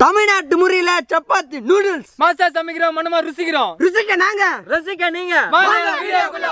தமிழ்நாட்டு முறையில சப்பாத்தி நூடுல்ஸ் மாசா சமைக்கிறோம் மனமா ருசிக்கிறோம். ருசிக்க நாங்க. ரசிக்க நீங்க. வாங்க வீடியோக்குள்ள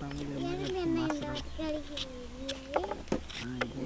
போலாம் ஆஹா இல்ல நாங்க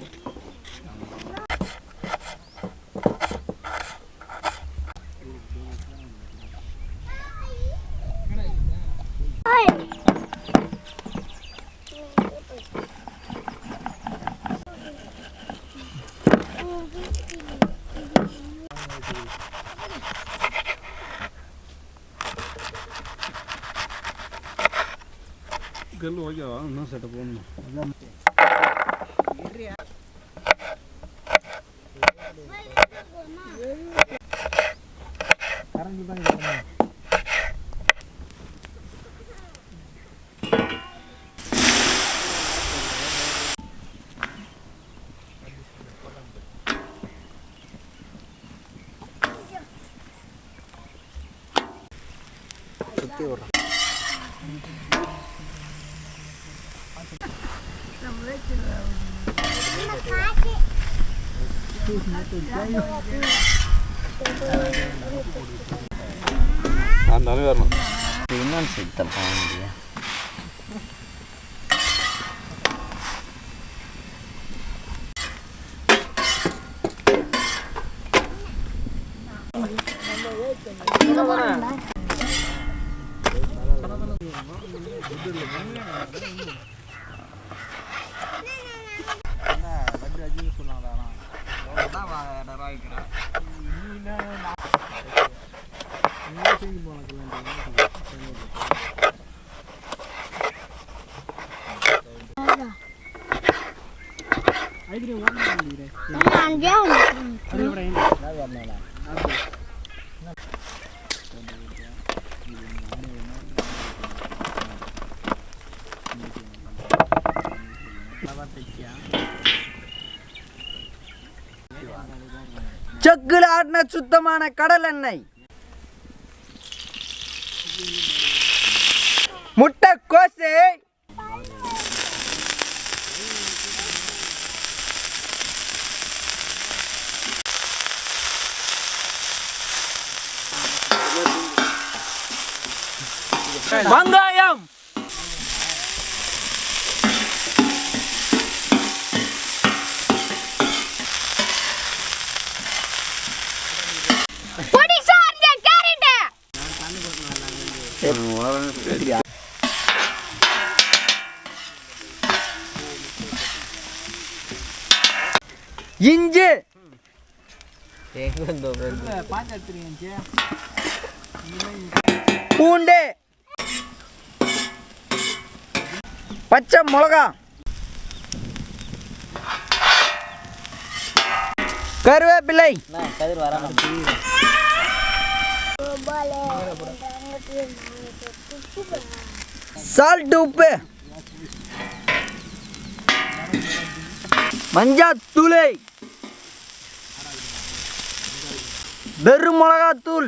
கல் ஓகேவா இன்னும் செட்டப் போடணும். சுத்தி விடுறோம். அந்த வரணும். இன்னொன்று சித்தம் போக முடியும் செக்குல ஆட்டின சுத்தமான கடல் எண்ணெய் முட்டை கோசு வெங்காயம் பொடி சார்ந்த கேரட் இஞ்சி. பூண்டு. பச்சை மிளகா. கருவேப்பிள்ளை சால்ட் உப்பு. மஞ்சாத்தூளை. வெறும் மிளகாத்தூள்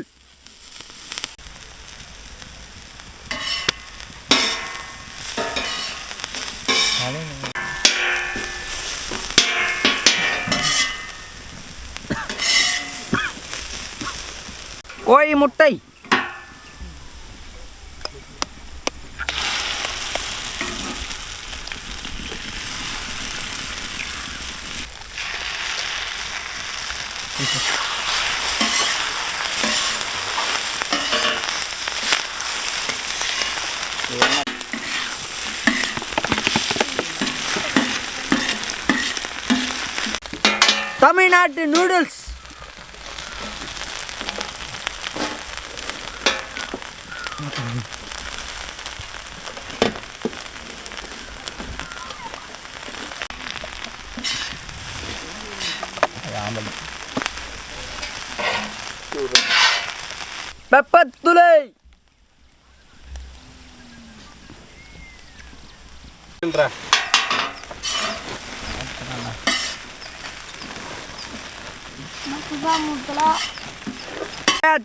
கோழி முட்டை. தமிழ்நாட்டு நூடுல்ஸ் பெப்பர் துளை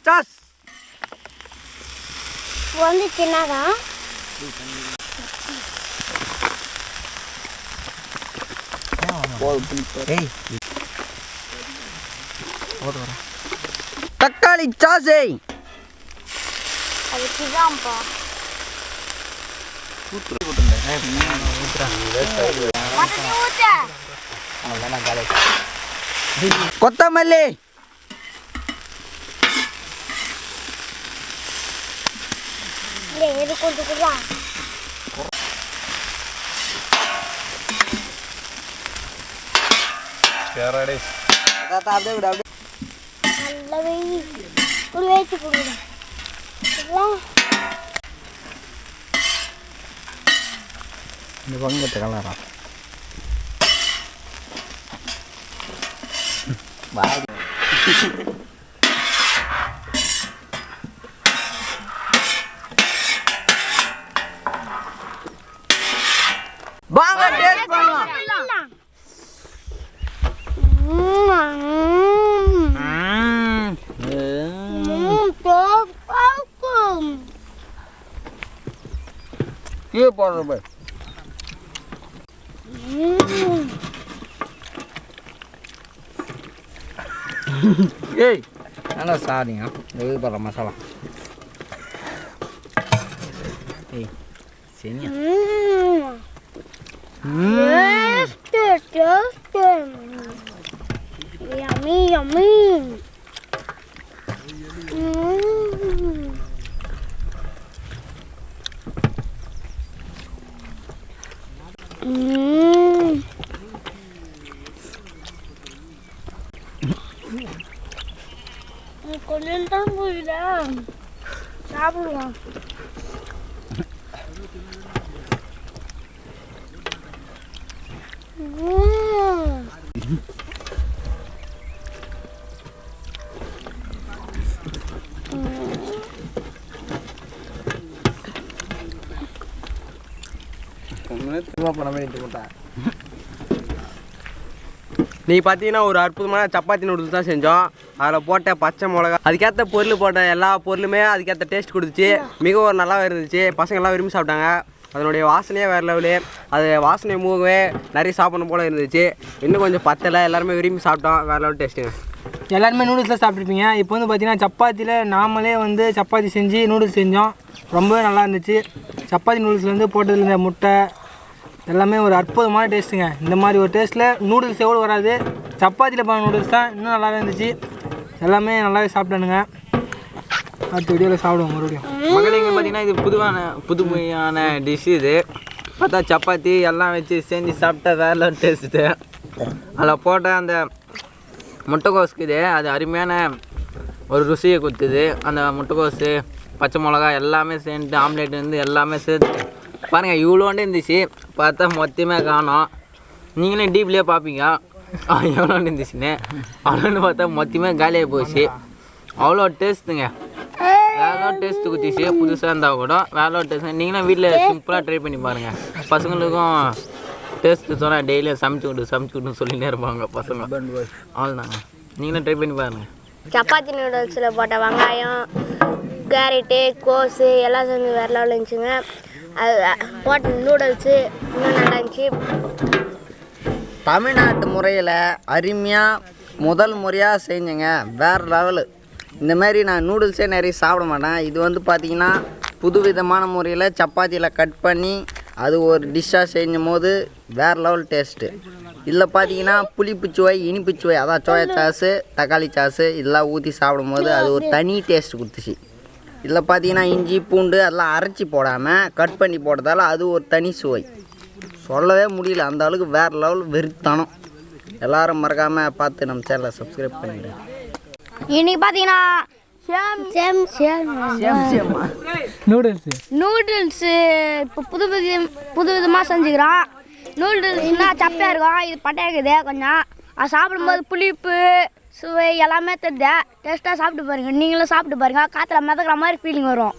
சாஸ். வந்து சின்னதா தக்காளி சாஸை. அது சிதாம்பா மட்டனி ஊத்த. கொத்தமல்லி. எது கொடுத்துக்குதா கேரடே. அப்படியே விடு அப்படியே நல்ல வெயில் ஒரு வேச்சு கொடுக்குறேன் இதெல்லாம் இந்த பங்கத்தை கலரா வாங்க டேஸ்ட் கீழே போடுற போய் ஏய் நல்லா சாரிங்க இது போடுற மசாலா ஏய் சரியா. Yummy, yummy. கொஞ்சம் தான் போயிடா சாப்பிடுவோம் Mm. நீ பார்த்தீங்கன்னா ஒரு அற்புதமான சப்பாத்தி நூடுல்ஸ் தான் செஞ்சோம். அதில் போட்ட பச்சை மிளகா அதுக்கேற்ற பொருள் போட்ட எல்லா பொருளுமே அதுக்கேற்ற டேஸ்ட் கொடுத்துச்சு. மிகவும் நல்லா இருந்துச்சு. பசங்க எல்லாம் விரும்பி சாப்பிட்டாங்க. அதனுடைய வாசனையே வேறு லெவலு அது வாசனை மூகவே நிறைய சாப்பிடணும் போல் இருந்துச்சு. இன்னும் கொஞ்சம் பத்தலை. எல்லாருமே விரும்பி சாப்பிட்டோம். வேறு லெவல் டேஸ்ட்டுங்க எல்லாருமே நூடுல்ஸில் சாப்பிட்ருப்பீங்க இப்போ வந்து பார்த்தீங்கன்னா சப்பாத்தியில் நாமளே வந்து சப்பாத்தி செஞ்சு நூடுல்ஸ் செஞ்சோம். ரொம்பவே நல்லா இருந்துச்சு. சப்பாத்தி நூடுல்ஸில் வந்து போட்டதில் இந்த முட்டை எல்லாமே ஒரு அற்புதமான டேஸ்ட்டுங்க. இந்த மாதிரி ஒரு டேஸ்ட்டில் நூடுல்ஸ் எவ்வளோ வராது. சப்பாத்தியில் பண்ண நூடுல்ஸ் தான் இன்னும் நல்லாவே இருந்துச்சு. எல்லாமே நல்லாவே சாப்பிட்டானுங்க. அடுத்த வீடியோவில் சாப்பிடுவோம் மறுபடியும். மகளிங்க பார்த்தீங்கன்னா இது புதுவான புதுமையான டிஷ் இது. பார்த்தா சப்பாத்தி எல்லாம் வச்சு செஞ்சு சாப்பிட்டா வேற டேஸ்ட்டு அதில் போட்ட அந்த முட்டைக்கோஸ்க்கு இது அது அருமையான ஒரு ருசியை கொடுத்துது. அந்த முட்டைக்கோஸு பச்சை மிளகா எல்லாமே சேர்ந்து ஆம்லேட் வந்து எல்லாமே சேர்த்து பாருங்கள் இவ்வளோண்டு இருந்துச்சு. பார்த்தா மொத்தமே காணோம். நீங்களே டீப்லேயே பார்ப்பீங்க. எவ்வளோண்டு இருந்துச்சுன்னு. அவ்வளோன்னு பார்த்தா மொத்தமே காலியாக போச்சு. அவ்வளோ டேஸ்ட்டுங்க. வேலை டேஸ்ட் குத்திச்சு புதுசாக இருந்தால் கூட வேலை டேஸ்ட். நீங்களும் வீட்டில் சிம்பிளாக ட்ரை பண்ணி பாருங்கள் பசங்களுக்கும் டேஸ்ட்டு சொன்னால் டெய்லியும் சமைச்சு கொடு சமைச்சு கொடுன்னு சொல்லினே இருப்பாங்க பசங்க. அவ்வளோதாங்க நீங்களும் ட்ரை பண்ணி பாருங்கள் சப்பாத்தி நூடுல்ஸில் போட்ட வெங்காயம் கேரட்டு கோஸு எல்லாம் செஞ்சு வேற லெவலில் இருந்துச்சுங்க. போட்ட நூடுல்ஸு இன்னும் நல்லா இருந்துச்சு. தமிழ்நாட்டு முறையில் அருமையாக முதல் முறையாக செஞ்சேங்க. வேறு லெவலு இந்த மாதிரி நான் நூடுல்ஸே நிறைய சாப்பிட மாட்டேன். இது வந்து பார்த்திங்கன்னா புதுவிதமான முறையில் சப்பாத்தியில் கட் பண்ணி அது ஒரு டிஷ்ஷாக செஞ்சும் போது வேறு லெவல் டேஸ்ட்டு இதில் பார்த்தீங்கன்னா புளிப்பு சுவை இனிப்பு சுவை அதான் சோயா சாஸு தக்காளி சாஸு இதெல்லாம் ஊற்றி சாப்பிடும்போது அது ஒரு தனி டேஸ்ட் கொடுத்துச்சு. இதில் பார்த்தீங்கன்னா இஞ்சி பூண்டு அதெல்லாம் அரைச்சி போடாமல் கட் பண்ணி போட்டதால் அது ஒரு தனி சுவை. சொல்லவே முடியல அந்த அளவுக்கு வேறு லெவல் வெறித்தனம். எல்லாரும் மறக்காமல் பார்த்து நம்ம சேனலை சப்ஸ்கிரைப் பண்ணிடுங்க இன்னைக்கு பார்த்தீங்கன்னா சேம் சேம் நூடுல்ஸு நூடுல்ஸு இப்போ புது புது புது விதமாக செஞ்சுக்கிறோம். நூடுல்ஸ்னால் சப்பையாக இருக்கும். இது பட்டையாக இருக்குது கொஞ்சம். அது சாப்பிடும்போது புளிப்பு சுவை எல்லாமே தெரிஞ்ச டேஸ்ட்டாக சாப்பிட்டு பாருங்கள் நீங்களும் சாப்பிட்டு பாருங்க. காற்றுல மிதக்கிற மாதிரி ஃபீலிங் வரும்.